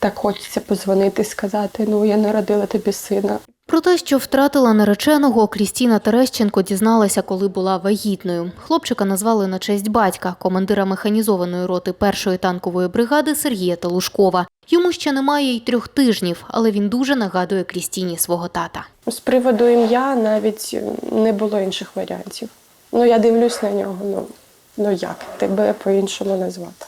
так хочеться позвонити, сказати, ну я народила тобі сина. Про те, що втратила нареченого, Крістіна Терещенко дізналася, коли була вагітною. Хлопчика назвали на честь батька, командира механізованої роти першої танкової бригади Сергія Талушкова. Йому ще немає й трьох тижнів, але він дуже нагадує Крістіні свого тата. З приводу ім'я навіть не було інших варіантів. Ну я дивлюсь на нього. Ну, ну як тебе по-іншому назвати?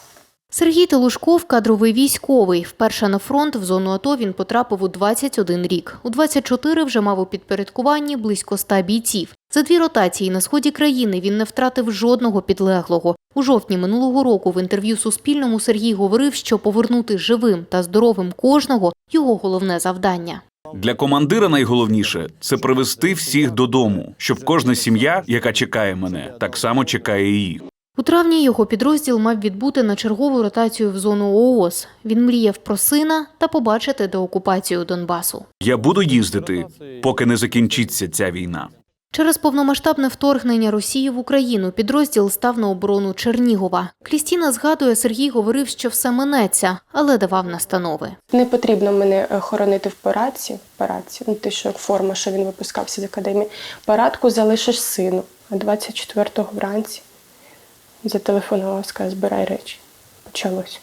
Сергій Телушков – кадровий військовий. Вперше на фронт в зону АТО він потрапив у 21 рік. У 24 вже мав у підпорядкуванні близько 100 бійців. За дві ротації на сході країни він не втратив жодного підлеглого. У жовтні минулого року в інтерв'ю Суспільному Сергій говорив, що повернути живим та здоровим кожного – його головне завдання. Для командира найголовніше це привести всіх додому, щоб кожна сім'я, яка чекає мене, так само чекає її. У травні його підрозділ мав відбути на чергову ротацію в зону ООС. Він мріяв про сина та побачити деокупацію Донбасу. Я буду їздити, поки не закінчиться ця війна. Через повномасштабне вторгнення Росії в Україну підрозділ став на оборону Чернігова. Крістіна згадує, Сергій говорив, що все минеться, але давав настанови. Не потрібно мене е, хоронити в парадці. парадці ну, те, що форма, що він випускався з академії. Парадку залишиш сину. А 24-го вранці зателефонував, сказав, збирай речі. Почалось.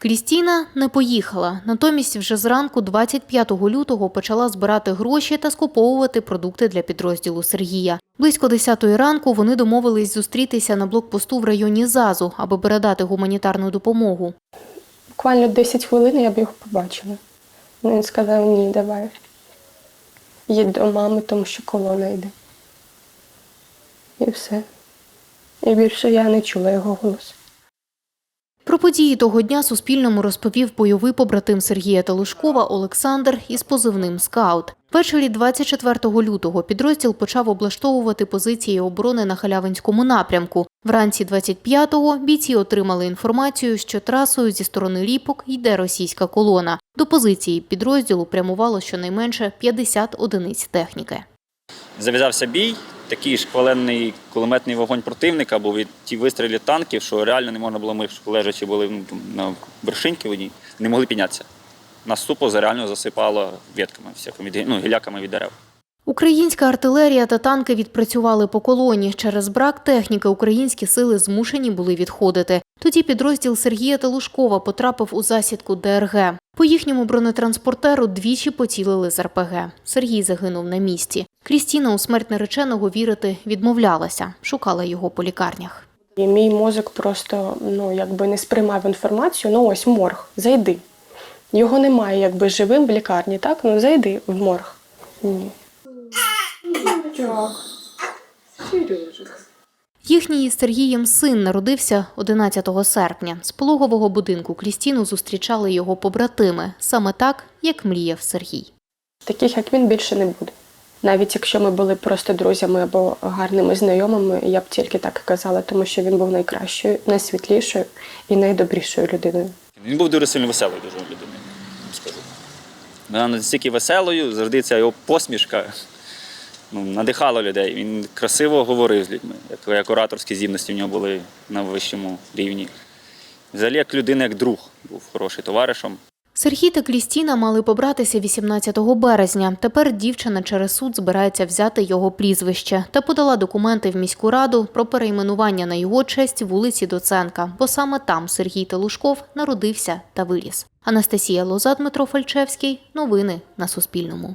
Крістіна не поїхала. Натомість вже зранку 25 лютого почала збирати гроші та скуповувати продукти для підрозділу Сергія. Близько 10 ранку вони домовились зустрітися на блокпосту в районі ЗАЗу, аби передати гуманітарну допомогу. Буквально 10 хвилин я б його побачила. Він сказав, ні, давай. Їдь до мами, тому що колона йде. І все. І більше я не чула його голосу. Про події того дня Суспільному розповів бойовий побратим Сергія Талушкова Олександр із позивним «Скаут». Ввечері 24 лютого підрозділ почав облаштовувати позиції оборони на Халявинському напрямку. Вранці 25-го бійці отримали інформацію, що трасою зі сторони Ліпок йде російська колона. До позиції підрозділу прямувало щонайменше 50 одиниць техніки. Зав'язався бій, такий шкваленний кулеметний вогонь противника, був від ті вистрілі танків, що реально не можна було, ми лежачи були ну, на вершинці одній, не могли піднятися. Нас тупо реально засипало ветками, всякими, ну, гіляками від дерев. Українська артилерія та танки відпрацювали по колоні. Через брак техніки українські сили змушені були відходити. Тоді підрозділ Сергія Талушкова потрапив у засідку ДРГ. По їхньому бронетранспортеру двічі поцілили з РПГ. Сергій загинув на місці. Крістіна у смерть нареченого вірити відмовлялася, шукала його по лікарнях. І мій мозок просто ну, якби не сприймав інформацію. Ну ось морг, зайди. Його немає якби живим в лікарні, так? Ну зайди в морг. Ні. Їхній із Сергієм син народився 11 серпня. З пологового будинку Крістіну зустрічали його побратими, саме так, як мріяв Сергій. Таких, як він, більше не буде. Навіть якщо ми були просто друзями або гарними знайомими, я б тільки так казала, тому що він був найкращою, найсвітлішою і найдобрішою людиною. Він був дуже сильно веселою дуже людиною, скажу. Вона настільки веселою, завжди ця його посмішка ну, надихала людей. Він красиво говорив з людьми, як, як ораторські здібності в нього були на вищому рівні. Взагалі, як людина, як друг, був хороший товаришем. Сергій та Крістіна мали побратися 18 березня. Тепер дівчина через суд збирається взяти його прізвище та подала документи в міську раду про перейменування на його честь вулиці Доценка, бо саме там Сергій Телушков народився та виріс. Анастасія Лоза, Дмитро Фальчевський. Новини на Суспільному.